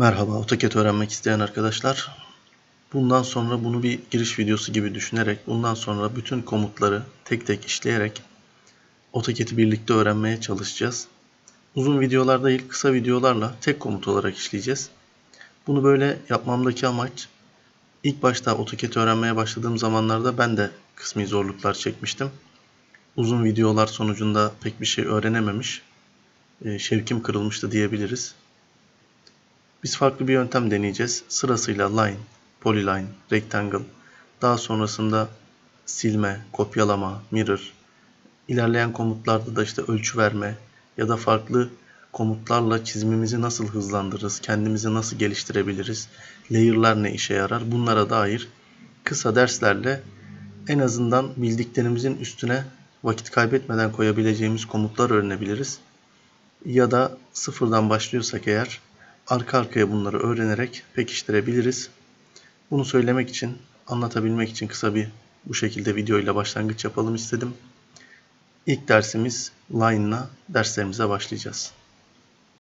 Merhaba, AutoCAD öğrenmek isteyen arkadaşlar. Bundan sonra bunu bir giriş videosu gibi düşünerek, bundan sonra bütün komutları tek tek işleyerek AutoCAD'i birlikte öğrenmeye çalışacağız. Uzun videolar değil, kısa videolarla tek komut olarak işleyeceğiz. Bunu böyle yapmamdaki amaç, ilk başta AutoCAD öğrenmeye başladığım zamanlarda ben de kısmi zorluklar çekmiştim. Uzun videolar sonucunda pek bir şey öğrenememiş, e, şevkim kırılmıştı diyebiliriz. Biz farklı bir yöntem deneyeceğiz. Sırasıyla line, polyline, rectangle, daha sonrasında silme, kopyalama, mirror, ilerleyen komutlarda da işte ölçü verme ya da farklı komutlarla çizimimizi nasıl hızlandırırız, kendimizi nasıl geliştirebiliriz, layer'lar ne işe yarar bunlara dair kısa derslerle en azından bildiklerimizin üstüne vakit kaybetmeden koyabileceğimiz komutlar öğrenebiliriz. Ya da sıfırdan başlıyorsak eğer arka arkaya bunları öğrenerek pekiştirebiliriz. Bunu söylemek için, anlatabilmek için kısa bir bu şekilde video ile başlangıç yapalım istedim. İlk dersimiz Line'la derslerimize başlayacağız.